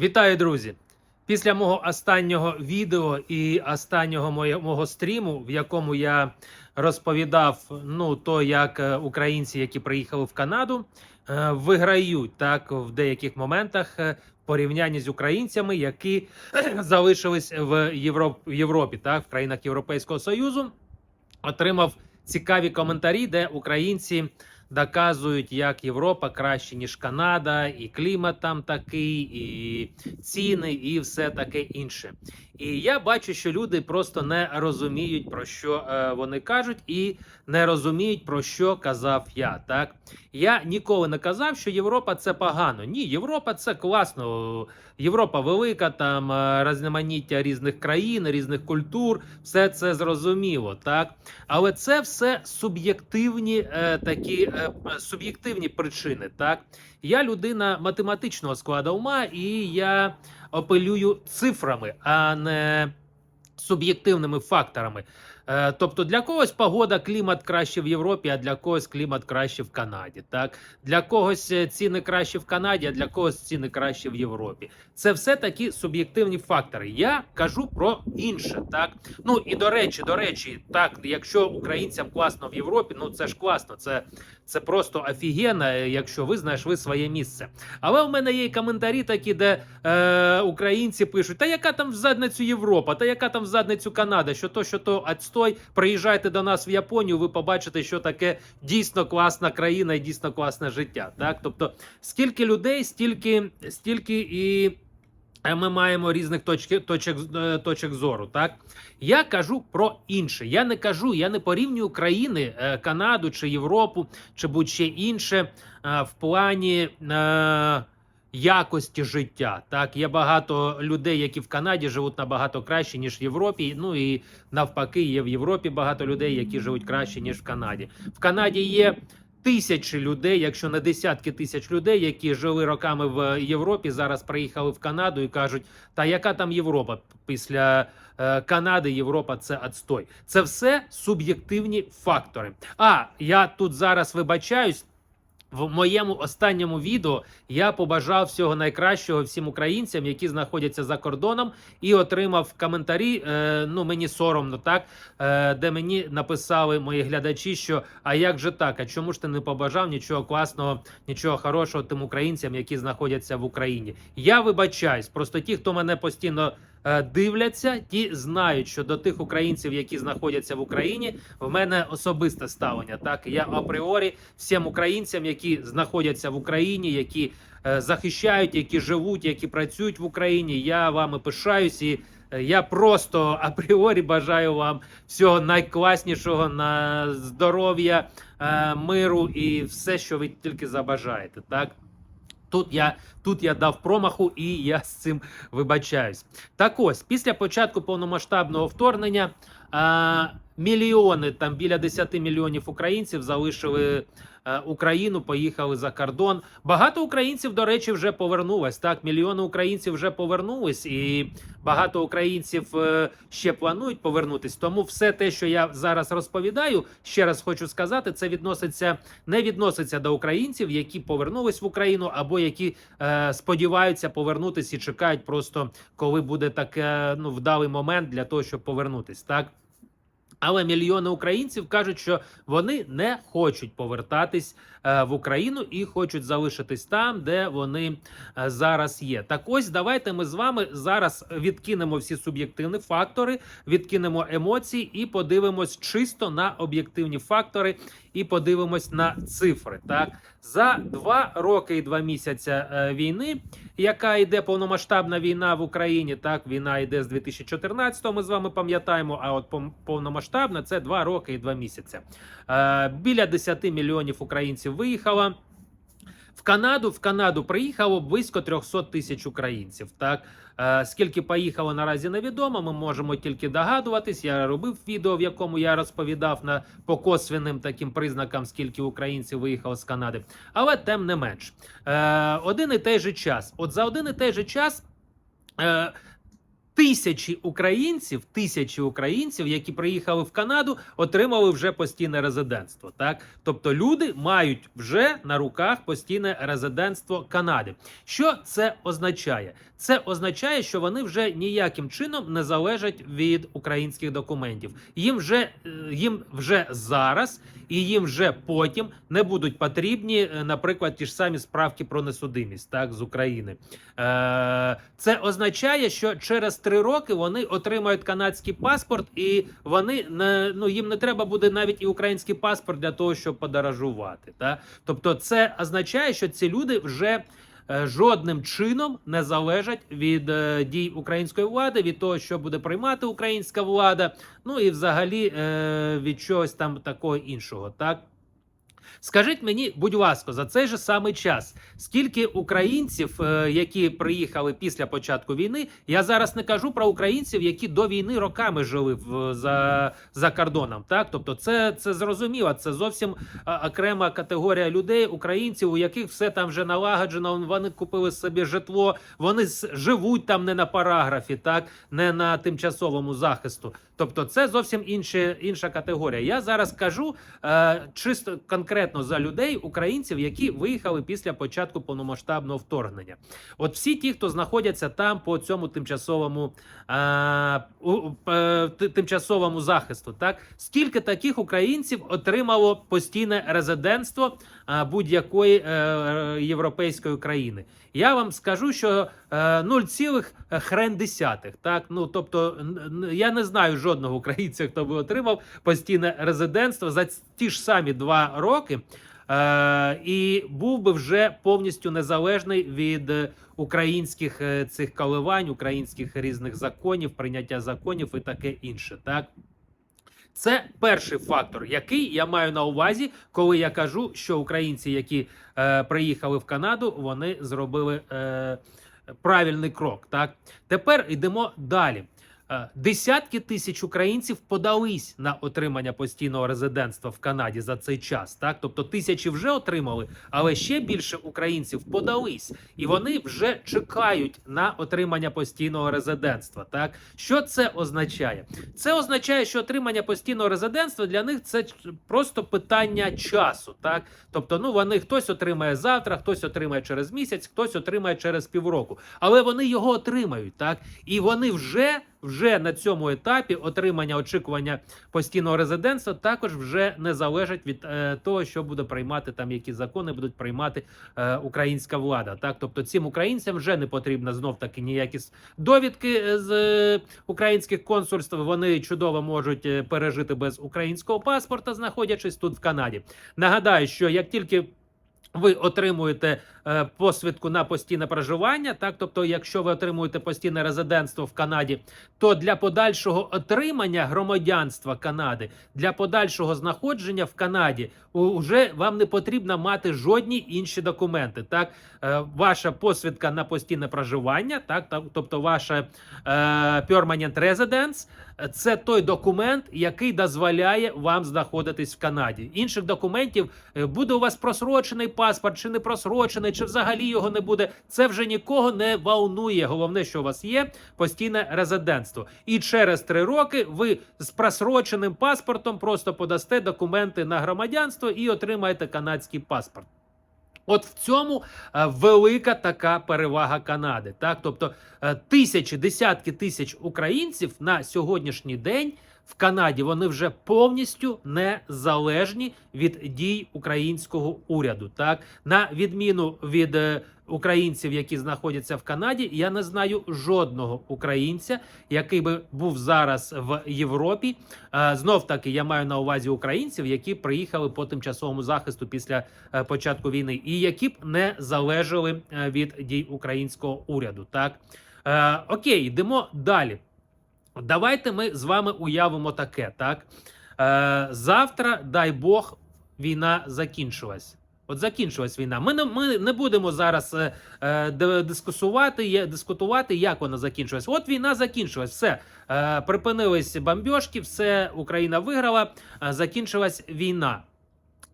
Вітаю, друзі! Після мого останнього відео і останнього мого стріму, в якому я розповідав ну то, як е, українці, які приїхали в Канаду, е, виграють так в деяких моментах е, порівнянні з українцями, які залишились в Європі, так в країнах Європейського Союзу, отримав цікаві коментарі, де українці доказують, як Європа краще, ніж Канада, і клімат там такий, і ціни, і все таке інше. І я бачу, що люди просто не розуміють, про що е, вони кажуть, і не розуміють, про що казав я. Так я ніколи не казав, що Європа це погано. Ні, Європа це класно. Європа велика, там е, різноманіття різних країн, різних культур, все це зрозуміло, так. Але це все суб'єктивні е, такі е, суб'єктивні причини. Так я людина математичного складу ума, і я апелюю цифрами, а не суб'єктивними факторами. Е, Тобто для когось погода, клімат краще в Європі, а для когось клімат краще в Канаді. Так для когось е, ціни краще в Канаді, а для когось ціни краще в Європі. Це все такі суб'єктивні фактори. Я кажу про інше. Так ну і до речі, до речі, так якщо українцям класно в Європі, ну це ж класно. Це, це просто офігенно, е, якщо ви знайшли своє місце. Але в мене є й коментарі такі, де е, українці пишуть: та яка там в задницю Європа, та яка там в задницю Канада, що то, що то отстой. Приїжджайте до нас в Японію, ви побачите, що таке дійсно класна країна і дійсно класне життя. Так, тобто, скільки людей, стільки, стільки і. е, Ми маємо різних точки, точок, е, точок зору. Так я кажу про інше. Я не кажу, я не порівнюю країни е, Канаду чи Європу, чи будь-ще інше в плані. Якості життя так є багато людей, які в Канаді живуть набагато краще ніж в Європі. Ну і навпаки, є в Європі багато людей, які живуть краще ніж в Канаді. В Канаді є тисячі людей, якщо не десятки тисяч людей, які жили роками в Європі, зараз приїхали в Канаду і кажуть: та яка там Європа після е, Канади? Європа це отстой. Це все суб'єктивні фактори. А я тут зараз вибачаюсь. В моєму останньому відео я побажав всього найкращого всім українцям, які знаходяться за кордоном, і отримав коментарі. Е, ну мені соромно, так е, де мені написали мої глядачі, що а як же так? А чому ж ти не побажав нічого класного, нічого хорошого тим українцям, які знаходяться в Україні? Я вибачаюсь, просто ті, хто мене постійно. Е, Дивляться, ті знають, що до тих українців, які знаходяться в Україні, в мене особисте ставлення. Так я апріорі всім українцям, які знаходяться в Україні, які е, захищають, які живуть, які працюють в Україні. Я вами пишаюсь і е, я просто апріорі бажаю вам всього найкласнішого на здоров'я, миру і все, що ви тільки забажаєте. Так. Тут я тут я дав промаху, і я з цим вибачаюсь. Так ось, після початку повномасштабного вторгнення а, мільйони, там біля 10 мільйонів українців залишили Україну, поїхали за кордон. Багато українців, до речі, вже повернулось. Так, мільйони українців вже повернулись, і багато українців е, ще планують повернутись. Тому все те, що я зараз розповідаю, ще раз хочу сказати, це відноситься не відноситься до українців, які повернулись в Україну, або які е, сподіваються повернутися і чекають просто коли буде таке ну вдалий момент для того, щоб повернутись, так. Але мільйони українців кажуть, що вони не хочуть повертатись е, в Україну і хочуть залишитись там, де вони е, зараз є. Так ось давайте ми з вами зараз відкинемо всі суб'єктивні фактори, відкинемо емоції і подивимось чисто на об'єктивні фактори, і подивимось на цифри. Так за два роки і два місяця е, війни, яка йде повномасштабна війна в Україні. Так, війна йде з 2014-го, Ми з вами пам'ятаємо. А от повномасштабна це два роки і два місяця. Е, біля 10 мільйонів українців виїхало. В Канаду в Канаду приїхало близько 300 тисяч українців. Так е, скільки поїхало наразі невідомо. Ми можемо тільки догадуватись. Я робив відео, в якому я розповідав на по косвенним таким признакам, скільки українців виїхало з Канади. Але тим не менш, е, один і той же час. От за один і той же час. Е, тисячі українців, тисячі українців, які приїхали в Канаду, отримали вже постійне резидентство. Так, тобто люди мають вже на руках постійне резидентство Канади. Що це означає? Це означає, що вони вже ніяким чином не залежать від українських документів. Їм вже е, їм вже зараз і їм вже потім не будуть потрібні, е, наприклад, ті ж самі справки про несудимість так з України. Е, Це означає, що через три роки вони отримають канадський паспорт, і вони не ну їм не треба буде навіть і український паспорт для того, щоб подорожувати. Так? Тобто, це означає, що ці люди вже. е, Жодним чином не залежать від е, дій української влади, від того, що буде приймати українська влада, ну і взагалі е, від чогось там такого іншого. Так скажіть мені, будь ласка, за цей же самий час, скільки українців, е, які приїхали після початку війни, я зараз не кажу про українців, які до війни роками жили в за, за кордоном. Так, тобто, це, це зрозуміло, це зовсім окрема категорія людей, українців, у яких все там вже налагоджено. Вони купили собі житло, вони живуть там не на параграфі, так не на тимчасовому захисту. Тобто, це зовсім інше, інша категорія. Я зараз кажу е, чисто конкретно за людей, українців, які виїхали після початку повномасштабного вторгнення. От всі ті, хто знаходяться там по цьому тимчасовому е, у- е, тимчасовому захисту, так скільки таких українців отримало постійне резидентство будь-якої е, е, європейської країни? Я вам скажу, що е, 0, хрен десятих. Так, ну тобто, я не знаю жодного українця, хто би отримав постійне резидентство за ті ж самі два роки. Е, і був би вже повністю незалежний від е, українських е, цих коливань, українських різних законів, прийняття законів і таке інше. Так. Це перший фактор, який я маю на увазі, коли я кажу, що українці, які е, приїхали в Канаду, вони зробили е, правильний крок. Так тепер йдемо далі. Е, Десятки тисяч українців подались на отримання постійного резидентства в Канаді за цей час. Так, тобто тисячі вже отримали, але ще більше українців подались, і вони вже чекають на отримання постійного резидентства. Так, що це означає? Це означає, що отримання постійного резидентства для них це просто питання часу. Так, тобто, ну вони хтось отримає завтра, хтось отримає через місяць, хтось отримає через півроку, але вони його отримають, так і вони вже. Вже на цьому етапі отримання очікування постійного резидентства також вже не залежить від е, того, що буде приймати там, які закони будуть приймати е, українська влада. Так, тобто цим українцям вже не потрібно знов таки ніякі довідки е, з е, українських консульств. Вони чудово можуть е, пережити без українського паспорта, знаходячись тут в Канаді. Нагадаю, що як тільки ви отримуєте е, посвідку на постійне проживання, так тобто, якщо ви отримуєте постійне резидентство в Канаді, то для подальшого отримання громадянства Канади, для подальшого знаходження в Канаді, вже вам не потрібно мати жодні інші документи. Так, Е, ваша посвідка на постійне проживання, так, тобто ваша е, permanent residence, це той документ, який дозволяє вам знаходитись в Канаді. Інших документів буде у вас просрочений паспорт, чи не просрочений, чи взагалі його не буде. Це вже нікого не волнує. Головне, що у вас є постійне резидентство. І через три роки ви з просроченим паспортом просто подасте документи на громадянство і отримаєте канадський паспорт. От в цьому е, велика така перевага Канади. Так, тобто е, тисячі, десятки тисяч українців на сьогоднішній день в Канаді вони вже повністю незалежні від дій українського уряду. Так, на відміну від е, українців, які знаходяться в Канаді, я не знаю жодного українця, який би був зараз в Європі. Е, Знов таки я маю на увазі українців, які приїхали по тимчасовому захисту після е, початку війни, і які б не залежали від дій українського уряду. Так е, окей, йдемо далі. Давайте ми з вами уявимо таке. Так е, завтра, дай Бог, війна закінчилась. От закінчилась війна. Ми не, ми не будемо зараз е, е, дискусувати, є, дискутувати, як вона закінчилась. От війна закінчилась. Все е, припинились бомбьошки, все Україна виграла, е, закінчилась війна.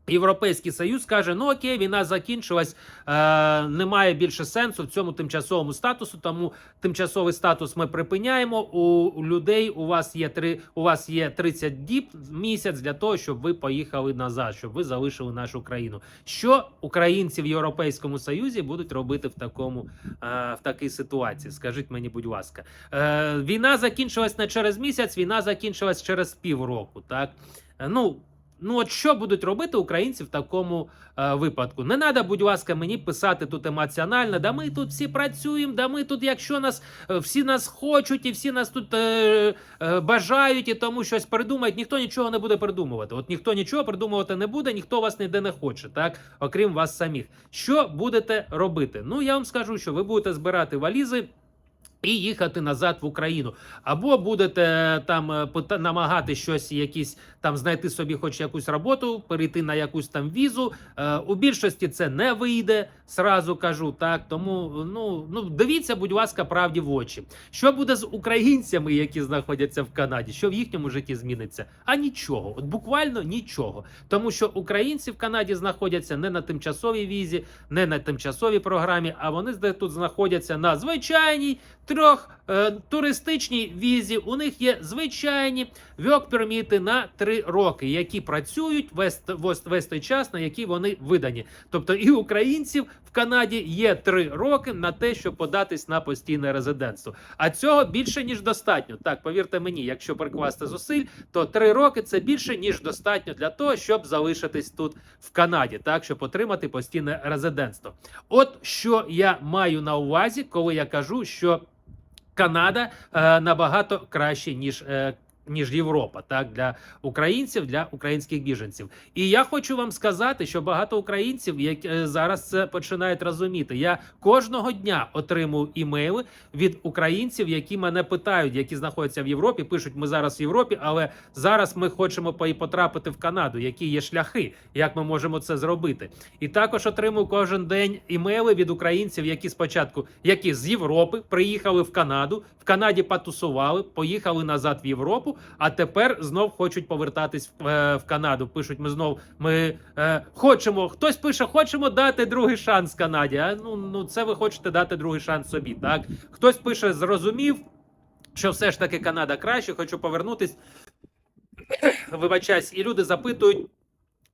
Європейський Союз каже: ну окей, війна закінчилась, е, немає більше сенсу в цьому тимчасовому статусу. Тому тимчасовий статус ми припиняємо. У людей у вас є три, у вас є 30 діб місяць для того, щоб ви поїхали назад, щоб ви залишили нашу країну. Що українці в Європейському Союзі будуть робити в такому е, в такій ситуації? Скажіть мені, будь ласка, е, війна закінчилась не через місяць, війна закінчилась через півроку. Так Е, ну. Ну, от що будуть робити українці в такому е, випадку? Не треба, будь ласка, мені писати тут емоціонально. Да ми тут всі працюємо, да ми тут, якщо нас е, всі нас хочуть і всі нас тут е, е, бажають і тому щось придумають. Ніхто нічого не буде придумувати. От ніхто нічого придумувати не буде, ніхто вас ніде не хоче, так окрім вас самих. Що будете робити? Ну я вам скажу, що ви будете збирати валізи. І їхати назад в Україну, або будете е, там е, намагати щось, якісь там знайти собі, хоч якусь роботу, перейти на якусь там візу. Е, у більшості це не вийде, сразу кажу. Так тому ну ну дивіться, будь ласка, правді в очі. Що буде з українцями, які знаходяться в Канаді? Що в їхньому житті зміниться? А нічого, от буквально нічого. Тому що українці в Канаді знаходяться не на тимчасовій візі, не на тимчасовій програмі, а вони тут знаходяться на звичайній трьох е, туристичній візі. У них є звичайні вьок-перміти на три роки, які працюють весь, весь, весь той час, на який вони видані. Тобто і українців в Канаді є три роки на те, щоб податись на постійне резидентство. А цього більше ніж достатньо. Так, повірте мені, якщо прикласти зусиль, то три роки це більше ніж достатньо для того, щоб залишитись тут в Канаді, так щоб отримати постійне резидентство. От що я маю на увазі, коли я кажу, що Канада е, набагато краще ніж. Е, ніж Європа, так для українців, для українських біженців, і я хочу вам сказати, що багато українців, які е, зараз це починають розуміти. Я кожного дня отримую імейли від українців, які мене питають, які знаходяться в Європі. Пишуть, ми зараз в Європі, але зараз ми хочемо потрапити в Канаду. Які є шляхи, як ми можемо це зробити? І також отримую кожен день імейли від українців, які спочатку які з Європи приїхали в Канаду, в Канаді потусували, поїхали назад в Європу, а тепер знов хочуть повертатись в, е, в Канаду. Пишуть, ми знов ми е, хочемо. Хтось пише, хочемо дати другий шанс Канаді. А ну ну це ви хочете дати другий шанс собі. Так хтось пише, зрозумів. Що все ж таки Канада краще, хочу повернутись. Вибачаюсь, і люди запитують,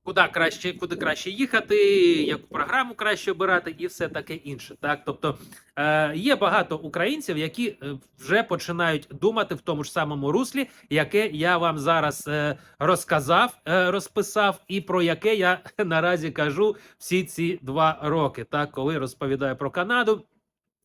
куди краще, куди краще їхати, яку програму краще обирати, і все таке інше. Так, тобто е, є багато українців, які е, вже починають думати в тому ж самому руслі, яке я вам зараз е, розказав, е, розписав, і про яке я наразі кажу всі ці два роки. Так, коли розповідаю про Канаду.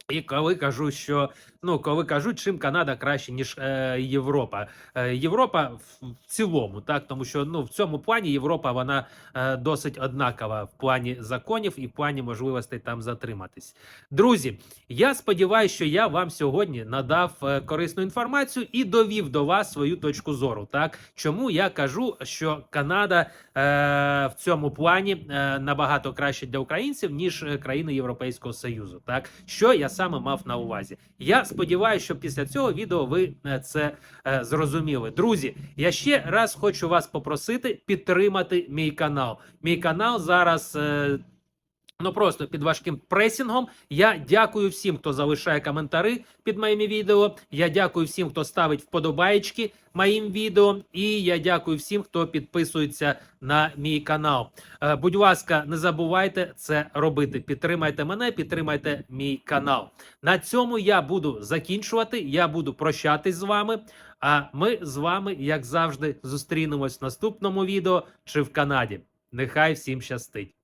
І коли кажу, що ну коли кажу, чим Канада краще ніж е, Європа, е, Європа в, в цілому, так тому що ну в цьому плані Європа вона е, досить однакова в плані законів і в плані можливостей там затриматись. Друзі, я сподіваюся, що я вам сьогодні надав е, корисну інформацію і довів до вас свою точку зору. Так чому я кажу, що Канада е, в цьому плані е, набагато краще для українців ніж е, країни Європейського Союзу. Так що я саме мав на увазі. Я сподіваюся, що після цього відео ви е, це е, зрозуміли. Друзі, я ще раз хочу вас попросити підтримати мій канал. Мій канал зараз. е, Ну просто під важким пресінгом. Я дякую всім, хто залишає коментари під моїми відео. Я дякую всім, хто ставить вподобаєчки моїм відео. І я дякую всім, хто підписується на мій канал. Е, будь ласка, не забувайте це робити. Підтримайте мене, підтримайте мій канал. На цьому я буду закінчувати. Я буду прощатись з вами. А ми з вами, як завжди, зустрінемось в наступному відео чи в Канаді. Нехай всім щастить.